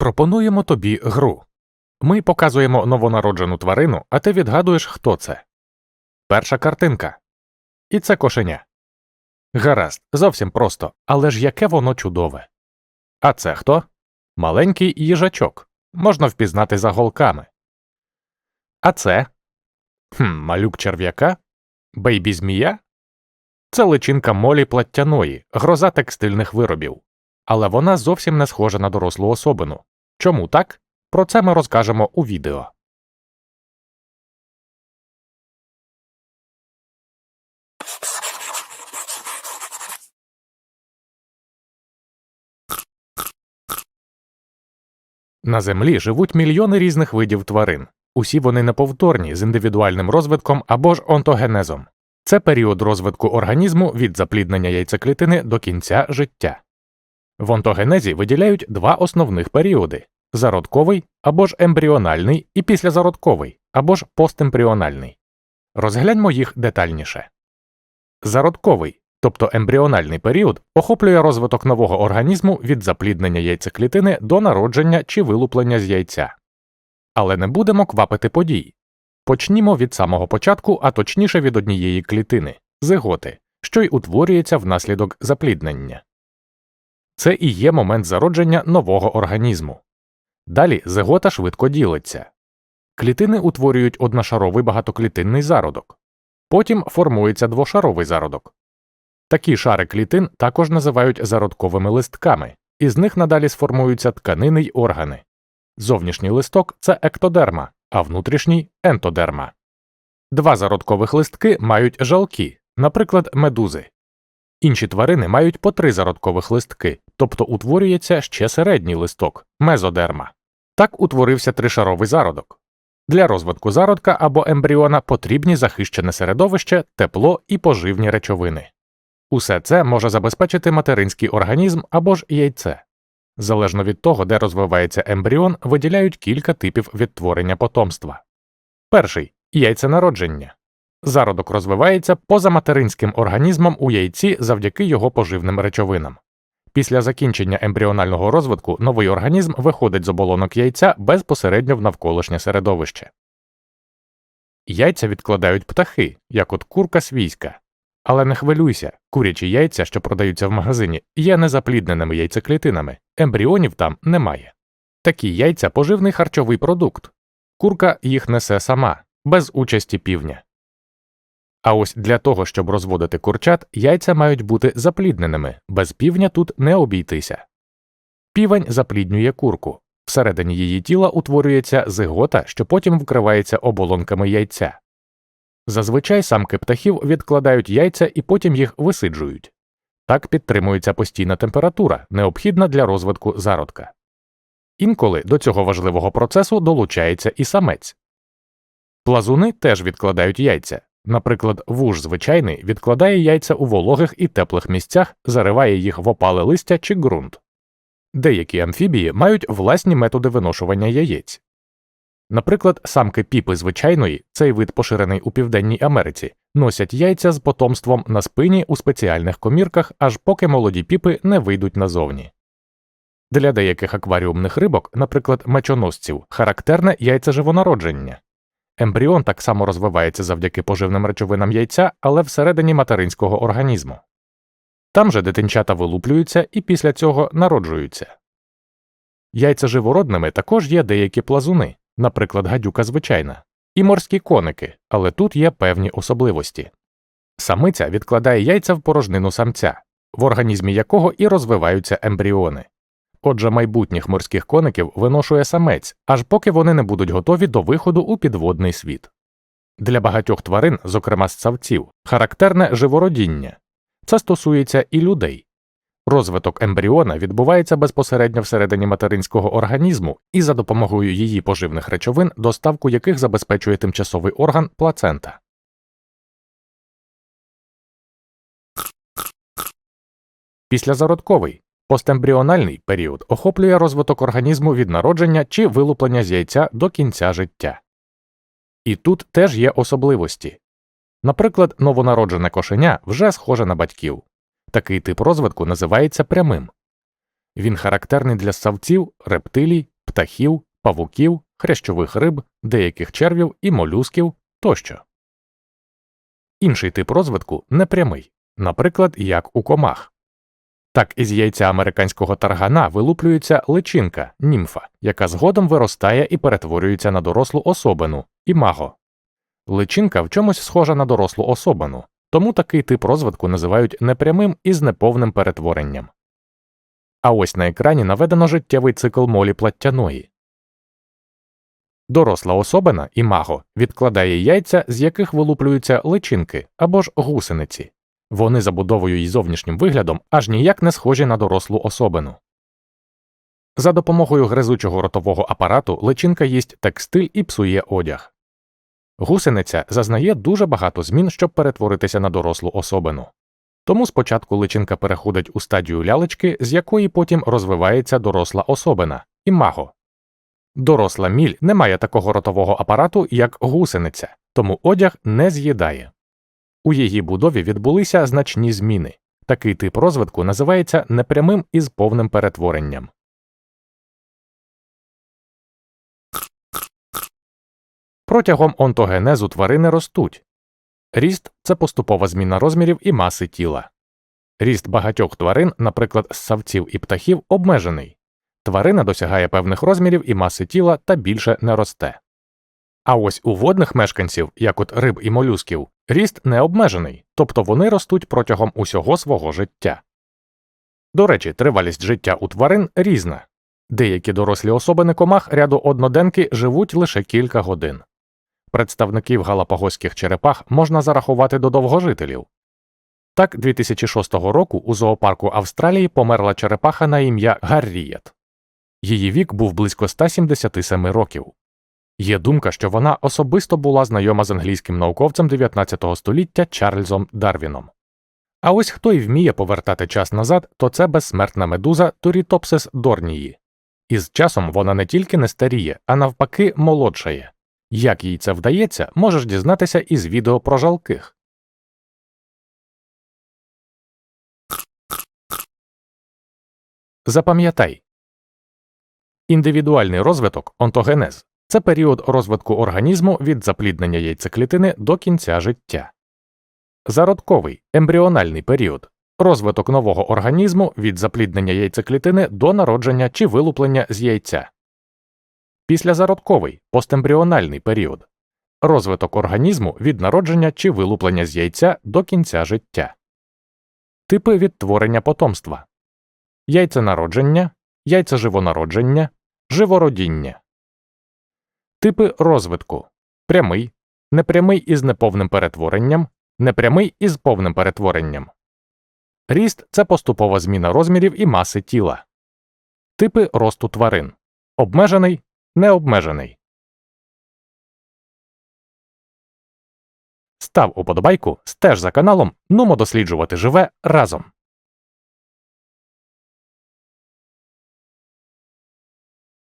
Пропонуємо тобі гру. Ми показуємо новонароджену тварину, а ти відгадуєш, хто це. Перша картинка. І це кошеня. Гаразд, зовсім просто, але ж яке воно чудове. А це хто? Маленький їжачок. Можна впізнати за голками. А це? Хм, малюк черв'яка? Бейбі змія? Це личинка молі платтяної, гроза текстильних виробів. Але вона зовсім не схожа на дорослу особину. Чому так? Про це ми розкажемо у відео. На землі живуть мільйони різних видів тварин. Усі вони неповторні з індивідуальним розвитком або ж онтогенезом. Це період розвитку організму від запліднення яйцеклітини до кінця життя. В онтогенезі виділяють два основних періоди зародковий або ж ембріональний і післязародковий або ж постембріональний. Розгляньмо їх детальніше. Зародковий, тобто ембріональний період, охоплює розвиток нового організму від запліднення яйцеклітини до народження чи вилуплення з яйця. Але не будемо квапити подій. Почнімо від самого початку, а точніше від однієї клітини зиготи, що й утворюється внаслідок запліднення. Це і є момент зародження нового організму. Далі зигота швидко ділиться. Клітини утворюють одношаровий багатоклітинний зародок. Потім формується двошаровий зародок. Такі шари клітин також називають зародковими листками, із них надалі сформуються тканини й органи. Зовнішній листок це ектодерма, а внутрішній ентодерма. Два зародкових листки мають жалки, наприклад, медузи. Інші тварини мають по три зародкових листки, тобто утворюється ще середній листок мезодерма. Так утворився тришаровий зародок. Для розвитку зародка або ембріона потрібні захищене середовище, тепло і поживні речовини. Усе це може забезпечити материнський організм або ж яйце. Залежно від того, де розвивається ембріон, виділяють кілька типів відтворення потомства. Перший яйценародження. Зародок розвивається поза материнським організмом у яйці завдяки його поживним речовинам. Після закінчення ембріонального розвитку новий організм виходить з оболонок яйця безпосередньо в навколишнє середовище. Яйця відкладають птахи, як от курка свійська. Але не хвилюйся, курячі яйця, що продаються в магазині, є незаплідненими яйцеклітинами, ембріонів там немає. Такі яйця поживний харчовий продукт. Курка їх несе сама, без участі півня. А ось для того, щоб розводити курчат, яйця мають бути заплідненими, без півня тут не обійтися. Півень запліднює курку. Всередині її тіла утворюється зигота, що потім вкривається оболонками яйця. Зазвичай самки птахів відкладають яйця і потім їх висиджують. Так підтримується постійна температура, необхідна для розвитку зародка. Інколи до цього важливого процесу долучається і самець. Плазуни теж відкладають яйця. Наприклад, вуж звичайний відкладає яйця у вологих і теплих місцях, зариває їх в опале листя чи ґрунт. Деякі амфібії мають власні методи виношування яєць. Наприклад, самки піпи звичайної, цей вид поширений у Південній Америці, носять яйця з потомством на спині у спеціальних комірках, аж поки молоді піпи не вийдуть назовні. Для деяких акваріумних рибок, наприклад, мечоносців, характерне яйцеживонародження. Ембріон так само розвивається завдяки поживним речовинам яйця, але всередині материнського організму. Там же дитинчата вилуплюються і після цього народжуються. Яйця живородними також є деякі плазуни, наприклад, гадюка звичайна, і морські коники, але тут є певні особливості. Самиця відкладає яйця в порожнину самця, в організмі якого і розвиваються ембріони. Отже, майбутніх морських коників виношує самець, аж поки вони не будуть готові до виходу у підводний світ. Для багатьох тварин, зокрема ссавців, характерне живородіння. Це стосується і людей. Розвиток ембріона відбувається безпосередньо всередині материнського організму і за допомогою її поживних речовин, доставку яких забезпечує тимчасовий орган плацента. Післязародковий постембріональний період охоплює розвиток організму від народження чи вилуплення з яйця до кінця життя. І тут теж є особливості. Наприклад, новонароджене кошеня вже схоже на батьків. Такий тип розвитку називається прямим. Він характерний для ссавців, рептилій, птахів, павуків, хрящових риб, деяких червів і молюсків тощо. Інший тип розвитку непрямий, наприклад, як у комах. Так із яйця американського таргана вилуплюється личинка, німфа, яка згодом виростає і перетворюється на дорослу особину імаго. Личинка в чомусь схожа на дорослу особину, тому такий тип розвитку називають непрямим і з неповним перетворенням. А ось на екрані наведено життєвий цикл молі платтяної. Доросла особина імаго відкладає яйця, з яких вилуплюються личинки або ж гусениці. Вони забудовою і зовнішнім виглядом аж ніяк не схожі на дорослу особину. За допомогою гризучого ротового апарату личинка їсть текстиль і псує одяг. Гусениця зазнає дуже багато змін, щоб перетворитися на дорослу особину. Тому спочатку личинка переходить у стадію лялечки, з якої потім розвивається доросла особина імаго. Доросла міль не має такого ротового апарату, як гусениця, тому одяг не з'їдає. У її будові відбулися значні зміни. Такий тип розвитку називається непрямим із повним перетворенням. Протягом онтогенезу тварини ростуть. Ріст це поступова зміна розмірів і маси тіла. Ріст багатьох тварин, наприклад, ссавців і птахів, обмежений. Тварина досягає певних розмірів і маси тіла та більше не росте. А ось у водних мешканців, як от риб і молюсків, ріст не обмежений, тобто вони ростуть протягом усього свого життя. До речі, тривалість життя у тварин різна. Деякі дорослі особини комах ряду одноденки живуть лише кілька годин. Представників галапагоських черепах можна зарахувати до довгожителів. Так, 2006 року у зоопарку Австралії померла черепаха на ім'я Гаррієт. Її вік був близько 177 років. Є думка, що вона особисто була знайома з англійським науковцем 19 століття Чарльзом Дарвіном. А ось хто й вміє повертати час назад, то це безсмертна медуза Турітопсис дорнії. Із часом вона не тільки не старіє, а навпаки молодшає. Як їй це вдається, можеш дізнатися із відео про жалких. Запам'ятай індивідуальний розвиток онтогенез це період розвитку організму від запліднення яйцеклітини до кінця життя. Зародковий ембріональний період розвиток нового організму від запліднення яйцеклітини до народження чи вилуплення з яйця. Післязародковий постембріональний період розвиток організму від народження чи вилуплення з яйця до кінця життя. Типи відтворення потомства яйценародження, яйцеживонародження, живородіння. Типи розвитку прямий, непрямий із неповним перетворенням, непрямий із повним перетворенням. Ріст це поступова зміна розмірів і маси тіла. Типи росту тварин обмежений, необмежений. Став уподобайку, стеж за каналом, нумо досліджувати живе разом.